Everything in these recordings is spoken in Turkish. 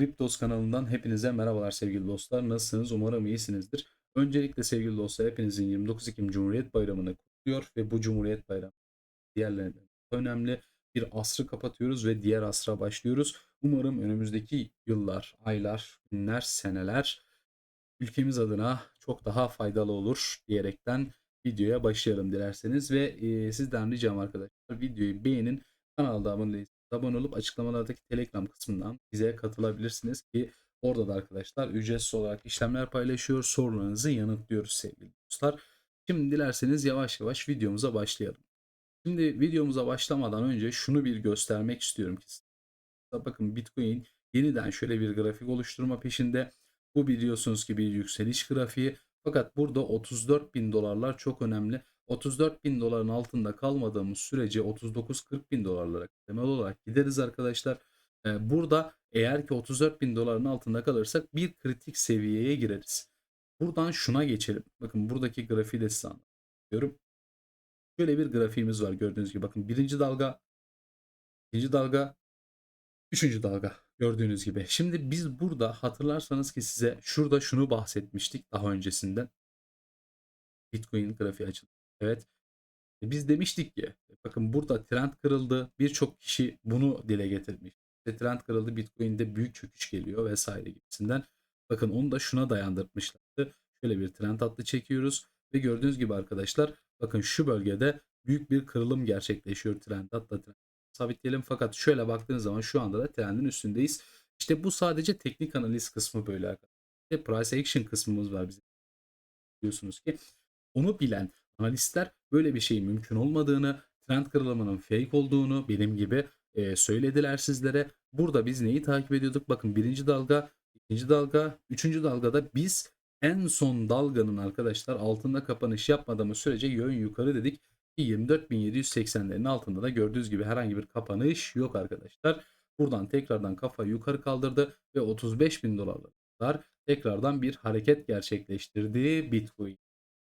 Kriptos kanalından hepinize merhabalar sevgili dostlar. Nasılsınız? Umarım iyisinizdir. Öncelikle sevgili dostlar hepinizin 29 Ekim Cumhuriyet Bayramı'nı kutluyor ve bu Cumhuriyet Bayramı diğerlerinden önemli bir asrı kapatıyoruz ve diğer asra başlıyoruz. Umarım önümüzdeki yıllar, aylar, günler, seneler ülkemiz adına çok daha faydalı olur diyerekten videoya başlayalım dilerseniz ve e, sizden ricam arkadaşlar videoyu beğenin, kanalda abone değilseniz abone olup açıklamalardaki Telegram kısmından bize katılabilirsiniz ki orada da arkadaşlar ücretsiz olarak işlemler paylaşıyor, sorularınızı yanıtlıyoruz sevgili dostlar. Şimdi dilerseniz yavaş yavaş videomuza başlayalım. Şimdi videomuza başlamadan önce şunu bir göstermek istiyorum ki bakın Bitcoin yeniden şöyle bir grafik oluşturma peşinde. Bu biliyorsunuz ki bir yükseliş grafiği. Fakat burada 34 bin dolarlar çok önemli. 34 bin doların altında kalmadığımız sürece 39-40 bin dolarlara temel olarak gideriz arkadaşlar. Ee, burada eğer ki 34 bin doların altında kalırsak bir kritik seviyeye gireriz. Buradan şuna geçelim. Bakın buradaki grafiği de size anlatıyorum. Şöyle bir grafiğimiz var gördüğünüz gibi. Bakın birinci dalga, ikinci dalga, üçüncü dalga gördüğünüz gibi. Şimdi biz burada hatırlarsanız ki size şurada şunu bahsetmiştik daha öncesinden. Bitcoin grafiği açıldı. Evet. E, Biz demiştik ki bakın burada trend kırıldı. Birçok kişi bunu dile getirmiş. İşte trend kırıldı Bitcoin'de büyük çöküş geliyor vesaire gibisinden. Bakın onu da şuna dayandırmışlardı. Şöyle bir trend hattı çekiyoruz ve gördüğünüz gibi arkadaşlar bakın şu bölgede büyük bir kırılım gerçekleşiyor trend hatta trend sabitleyelim fakat şöyle baktığınız zaman şu anda da trendin üstündeyiz. İşte bu sadece teknik analiz kısmı böyle arkadaşlar. İşte price action kısmımız var bizim. Biliyorsunuz ki onu bilen analistler böyle bir şeyin mümkün olmadığını, trend kırılımının fake olduğunu benim gibi e, söylediler sizlere. Burada biz neyi takip ediyorduk? Bakın birinci dalga, ikinci dalga, üçüncü dalgada biz en son dalganın arkadaşlar altında kapanış yapmadığımız sürece yön yukarı dedik. 24.780'lerin altında da gördüğünüz gibi herhangi bir kapanış yok arkadaşlar. Buradan tekrardan kafa yukarı kaldırdı ve 35.000 dolarlar tekrardan bir hareket gerçekleştirdi Bitcoin.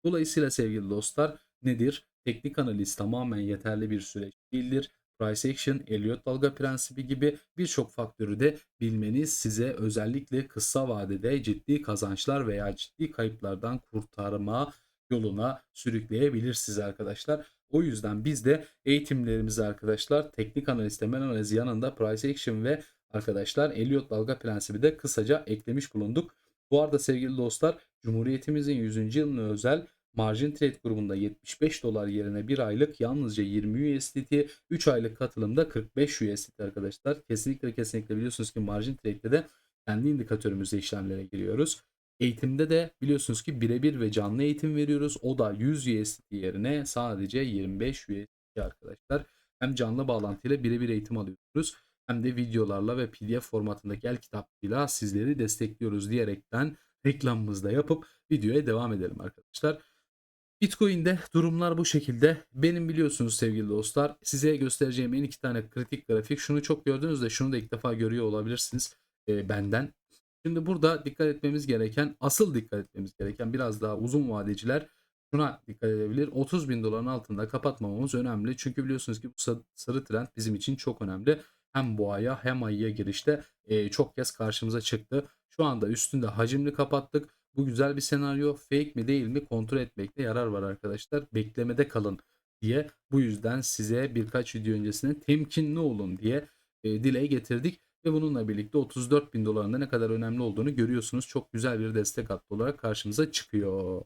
Dolayısıyla sevgili dostlar nedir? Teknik analiz tamamen yeterli bir süreç değildir. Price action, Elliott dalga prensibi gibi birçok faktörü de bilmeniz size özellikle kısa vadede ciddi kazançlar veya ciddi kayıplardan kurtarma yoluna sürükleyebilir sizi arkadaşlar. O yüzden biz de eğitimlerimizi arkadaşlar teknik analiz, temel analiz yanında price action ve arkadaşlar Elliott dalga prensibi de kısaca eklemiş bulunduk. Bu arada sevgili dostlar Cumhuriyetimizin 100. yılına özel Margin Trade grubunda 75 dolar yerine bir aylık yalnızca 20 USDT, 3 aylık katılımda 45 USDT arkadaşlar. Kesinlikle kesinlikle biliyorsunuz ki Margin Trade'de de kendi indikatörümüzle işlemlere giriyoruz. Eğitimde de biliyorsunuz ki birebir ve canlı eğitim veriyoruz. O da 100 USDT yerine sadece 25 USDT arkadaşlar. Hem canlı bağlantıyla birebir eğitim alıyoruz hem de videolarla ve PDF formatındaki el kitaplarıyla sizleri destekliyoruz diyerekten reklamımızda yapıp videoya devam edelim arkadaşlar. Bitcoin'de durumlar bu şekilde. Benim biliyorsunuz sevgili dostlar size göstereceğim en iki tane kritik grafik. Şunu çok gördünüz de şunu da ilk defa görüyor olabilirsiniz e, benden. Şimdi burada dikkat etmemiz gereken, asıl dikkat etmemiz gereken biraz daha uzun vadeciler şuna dikkat edebilir. 30 bin doların altında kapatmamamız önemli. Çünkü biliyorsunuz ki bu sarı trend bizim için çok önemli. Hem boğaya hem ayıya girişte e, çok kez karşımıza çıktı. Şu anda üstünde hacimli kapattık. Bu güzel bir senaryo. Fake mi değil mi kontrol etmekte yarar var arkadaşlar. Beklemede kalın diye bu yüzden size birkaç video öncesinde temkinli olun diye e, dile getirdik. Ve bununla birlikte 34 bin dolarında ne kadar önemli olduğunu görüyorsunuz. Çok güzel bir destek hattı olarak karşımıza çıkıyor.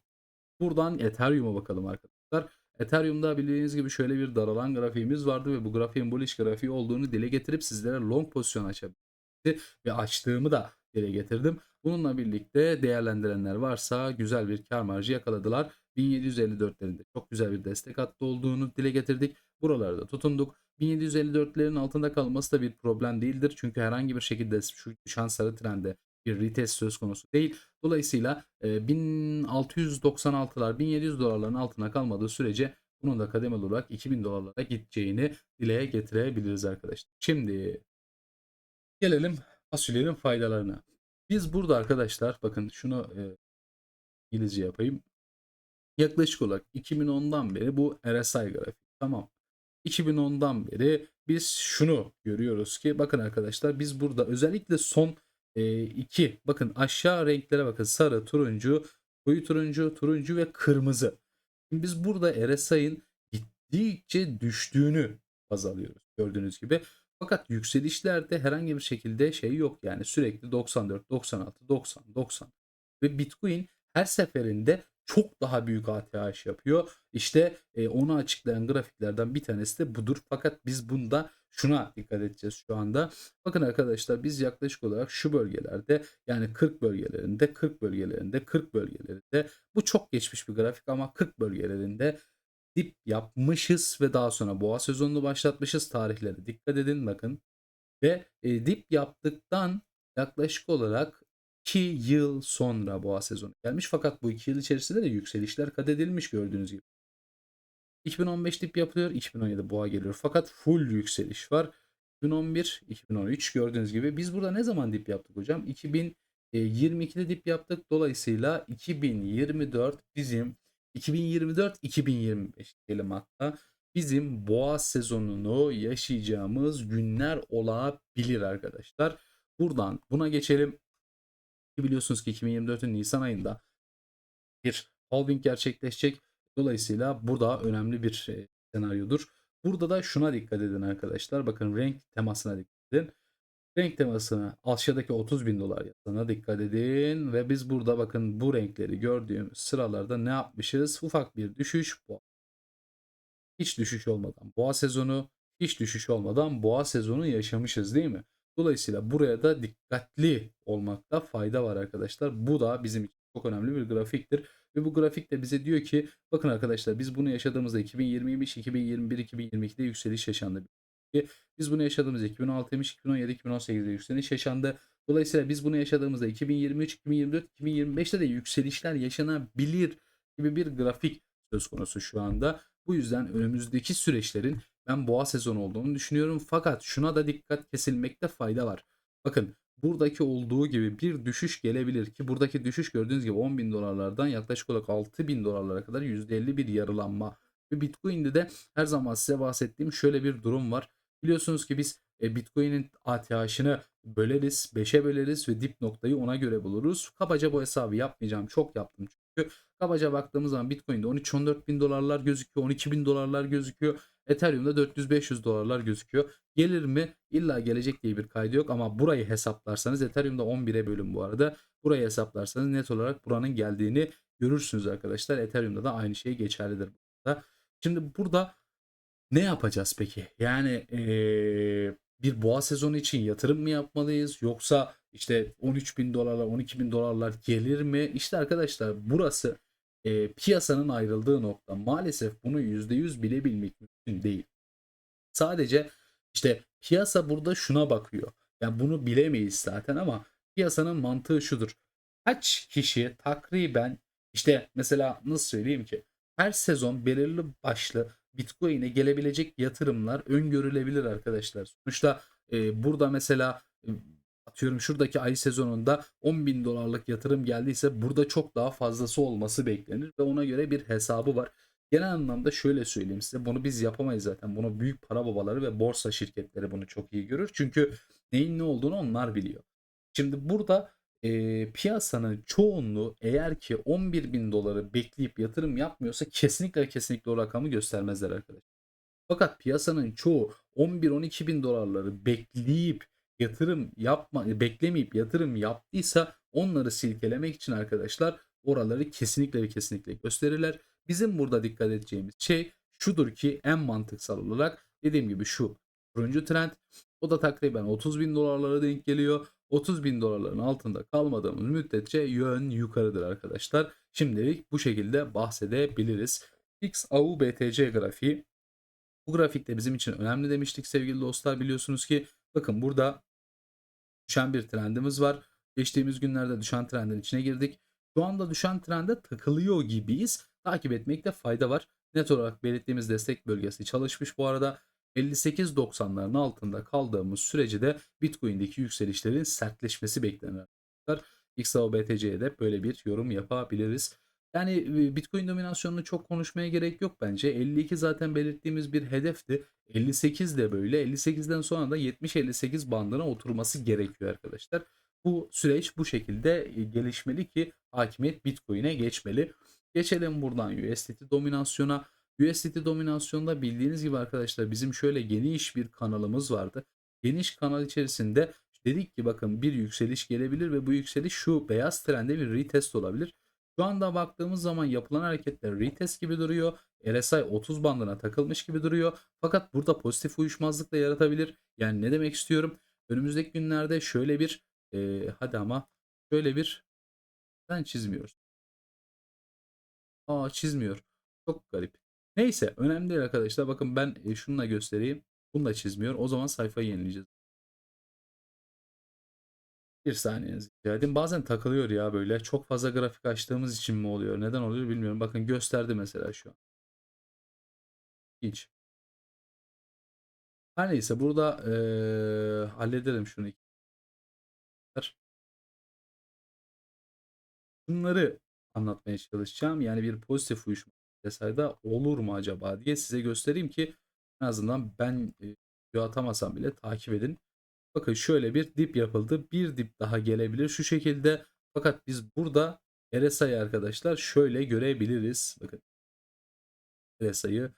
Buradan Ethereum'a bakalım arkadaşlar. Ethereum'da bildiğiniz gibi şöyle bir daralan grafiğimiz vardı ve bu grafiğin bullish grafiği olduğunu dile getirip sizlere long pozisyon açabildi ve açtığımı da dile getirdim. Bununla birlikte değerlendirenler varsa güzel bir kar marjı yakaladılar. 1754'lerinde çok güzel bir destek hattı olduğunu dile getirdik. Buralarda tutunduk. 1754'lerin altında kalması da bir problem değildir. Çünkü herhangi bir şekilde şu düşen sarı trende bir retest söz konusu değil. Dolayısıyla 1696'lar 1700 dolarların altına kalmadığı sürece bunun da kademeli olarak 2000 dolarlara gideceğini dile getirebiliriz arkadaşlar. Şimdi gelelim fasulyenin faydalarına. Biz burada arkadaşlar bakın şunu e, İngilizce yapayım. Yaklaşık olarak 2010'dan beri bu RSI grafik. Tamam. 2010'dan beri biz şunu görüyoruz ki bakın arkadaşlar biz burada özellikle son 2 bakın aşağı renklere bakın sarı, turuncu, koyu turuncu, turuncu ve kırmızı. Şimdi biz burada RSI'ın gittikçe düştüğünü baz alıyoruz gördüğünüz gibi. Fakat yükselişlerde herhangi bir şekilde şey yok yani sürekli 94, 96, 90, 90 ve Bitcoin her seferinde çok daha büyük ATH yapıyor. İşte e, onu açıklayan grafiklerden bir tanesi de budur. Fakat biz bunda şuna dikkat edeceğiz şu anda. Bakın arkadaşlar biz yaklaşık olarak şu bölgelerde yani 40 bölgelerinde 40 bölgelerinde 40 bölgelerinde bu çok geçmiş bir grafik ama 40 bölgelerinde dip yapmışız ve daha sonra boğa sezonunu başlatmışız. Tarihlere dikkat edin bakın. Ve e, dip yaptıktan yaklaşık olarak 2 yıl sonra boğa sezonu gelmiş. Fakat bu 2 yıl içerisinde de yükselişler kat edilmiş gördüğünüz gibi. 2015 dip yapılıyor. 2017 boğa geliyor. Fakat full yükseliş var. 2011, 2013 gördüğünüz gibi. Biz burada ne zaman dip yaptık hocam? 2022'de dip yaptık. Dolayısıyla 2024 bizim 2024-2025 diyelim hatta bizim boğa sezonunu yaşayacağımız günler olabilir arkadaşlar. Buradan buna geçelim. Biliyorsunuz ki 2024'ün Nisan ayında bir halving gerçekleşecek. Dolayısıyla burada önemli bir e, senaryodur. Burada da şuna dikkat edin arkadaşlar. Bakın renk temasına dikkat edin. Renk temasına aşağıdaki 30 bin dolar yazana dikkat edin. Ve biz burada bakın bu renkleri gördüğümüz sıralarda ne yapmışız? Ufak bir düşüş. Hiç düşüş olmadan boğa sezonu, hiç düşüş olmadan boğa sezonu yaşamışız değil mi? Dolayısıyla buraya da dikkatli olmakta fayda var arkadaşlar. Bu da bizim için çok önemli bir grafiktir. Ve bu grafik de bize diyor ki bakın arkadaşlar biz bunu yaşadığımızda 2020'ymiş, 2021, 2022'de yükseliş yaşandı. Biz bunu yaşadığımızda 2006'ymış, 2017, 2018'de yükseliş yaşandı. Dolayısıyla biz bunu yaşadığımızda 2023, 2024, 2025'te de yükselişler yaşanabilir gibi bir grafik söz konusu şu anda. Bu yüzden önümüzdeki süreçlerin ben boğa sezonu olduğunu düşünüyorum. Fakat şuna da dikkat kesilmekte fayda var. Bakın buradaki olduğu gibi bir düşüş gelebilir ki buradaki düşüş gördüğünüz gibi 10 bin dolarlardan yaklaşık olarak 6 bin dolarlara kadar %50 bir yarılanma. Ve Bitcoin'de de her zaman size bahsettiğim şöyle bir durum var. Biliyorsunuz ki biz e, Bitcoin'in ATH'ını böleriz, 5'e böleriz ve dip noktayı ona göre buluruz. Kabaca bu hesabı yapmayacağım. Çok yaptım çünkü. Kabaca baktığımız zaman Bitcoin'de 13-14 bin dolarlar gözüküyor, 12 bin dolarlar gözüküyor. Ethereum'da 400-500 dolarlar gözüküyor. Gelir mi? İlla gelecek diye bir kaydı yok ama burayı hesaplarsanız Ethereum'da 11'e bölüm bu arada. Burayı hesaplarsanız net olarak buranın geldiğini görürsünüz arkadaşlar. Ethereum'da da aynı şey geçerlidir. Burada. Şimdi burada ne yapacağız peki? Yani ee, bir boğa sezonu için yatırım mı yapmalıyız? Yoksa işte 13 bin dolarlar, 12 bin dolarlar gelir mi? İşte arkadaşlar burası e, piyasanın ayrıldığı nokta. Maalesef bunu %100 bilebilmek mümkün değil. Sadece işte piyasa burada şuna bakıyor. Yani bunu bilemeyiz zaten ama piyasanın mantığı şudur. Kaç kişi takriben işte mesela nasıl söyleyeyim ki her sezon belirli başlı Bitcoin'e gelebilecek yatırımlar öngörülebilir arkadaşlar. Sonuçta e, burada mesela e, atıyorum şuradaki ay sezonunda 10 bin dolarlık yatırım geldiyse burada çok daha fazlası olması beklenir ve ona göre bir hesabı var. Genel anlamda şöyle söyleyeyim size bunu biz yapamayız zaten. Bunu büyük para babaları ve borsa şirketleri bunu çok iyi görür. Çünkü neyin ne olduğunu onlar biliyor. Şimdi burada e, piyasanın çoğunluğu eğer ki 11 bin doları bekleyip yatırım yapmıyorsa kesinlikle kesinlikle o rakamı göstermezler arkadaşlar. Fakat piyasanın çoğu 11-12 bin dolarları bekleyip yatırım yapma beklemeyip yatırım yaptıysa onları silkelemek için arkadaşlar oraları kesinlikle ve kesinlikle gösterirler. Bizim burada dikkat edeceğimiz şey şudur ki en mantıksal olarak dediğim gibi şu turuncu trend o da takriben 30 bin dolarlara denk geliyor. 30 bin dolarların altında kalmadığımız müddetçe yön yukarıdır arkadaşlar. Şimdilik bu şekilde bahsedebiliriz. XAU BTC grafiği. Bu grafikte bizim için önemli demiştik sevgili dostlar. Biliyorsunuz ki bakın burada düşen bir trendimiz var. Geçtiğimiz günlerde düşen trendin içine girdik. Şu anda düşen trende takılıyor gibiyiz. Takip etmekte fayda var. Net olarak belirttiğimiz destek bölgesi çalışmış bu arada. 58.90'ların altında kaldığımız sürece de Bitcoin'deki yükselişlerin sertleşmesi beklenir. XAU BTC'ye de böyle bir yorum yapabiliriz. Yani Bitcoin dominasyonunu çok konuşmaya gerek yok bence. 52 zaten belirttiğimiz bir hedefti. 58 de böyle. 58'den sonra da 70-58 bandına oturması gerekiyor arkadaşlar. Bu süreç bu şekilde gelişmeli ki hakimiyet Bitcoin'e geçmeli. Geçelim buradan USDT dominasyona. USDT dominasyonda bildiğiniz gibi arkadaşlar bizim şöyle geniş bir kanalımız vardı. Geniş kanal içerisinde dedik ki bakın bir yükseliş gelebilir ve bu yükseliş şu beyaz trende bir retest olabilir. Şu anda baktığımız zaman yapılan hareketler retest gibi duruyor. RSI 30 bandına takılmış gibi duruyor. Fakat burada pozitif uyuşmazlık da yaratabilir. Yani ne demek istiyorum? Önümüzdeki günlerde şöyle bir e, hadi ama şöyle bir ben çizmiyoruz. Aa çizmiyor. Çok garip. Neyse önemli değil arkadaşlar. Bakın ben e, şununla göstereyim. Bunu da çizmiyor. O zaman sayfayı yenileyeceğiz. Bir saniyenizi rica edeyim. Bazen takılıyor ya böyle. Çok fazla grafik açtığımız için mi oluyor? Neden oluyor bilmiyorum. Bakın gösterdi mesela şu an. İlginç. Her neyse burada eee halledelim şunu. Bunları anlatmaya çalışacağım. Yani bir pozitif uyuşma vesaire olur mu acaba diye size göstereyim ki en azından ben e, video atamasam bile takip edin. Bakın şöyle bir dip yapıldı. Bir dip daha gelebilir şu şekilde. Fakat biz burada RSI'yi arkadaşlar şöyle görebiliriz. Bakın RSI'yi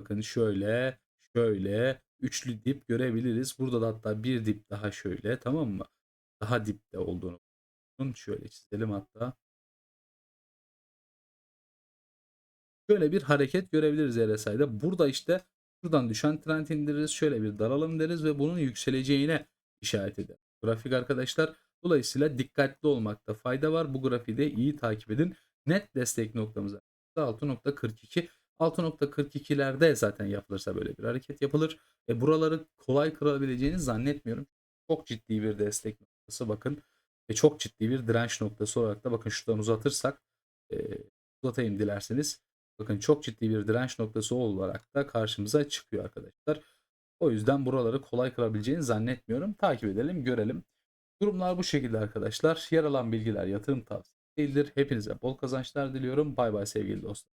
bakın şöyle şöyle üçlü dip görebiliriz. Burada da hatta bir dip daha şöyle tamam mı? Daha dipte olduğunu şöyle çizelim hatta. Şöyle bir hareket görebiliriz RSI'de. Burada işte şuradan düşen trend indiririz. Şöyle bir daralım deriz ve bunun yükseleceğine işaret eder. Grafik arkadaşlar. Dolayısıyla dikkatli olmakta fayda var. Bu grafiği de iyi takip edin. Net destek noktamız 6.42. 6.42'lerde zaten yapılırsa böyle bir hareket yapılır. E buraları kolay kırabileceğini zannetmiyorum. Çok ciddi bir destek noktası bakın. Ve çok ciddi bir direnç noktası olarak da bakın şuradan uzatırsak e, uzatayım dilerseniz. Bakın çok ciddi bir direnç noktası olarak da karşımıza çıkıyor arkadaşlar. O yüzden buraları kolay kırabileceğini zannetmiyorum. Takip edelim, görelim. Durumlar bu şekilde arkadaşlar. Yer alan bilgiler yatırım tavsiyesi değildir. Hepinize bol kazançlar diliyorum. Bay bay sevgili dostlar.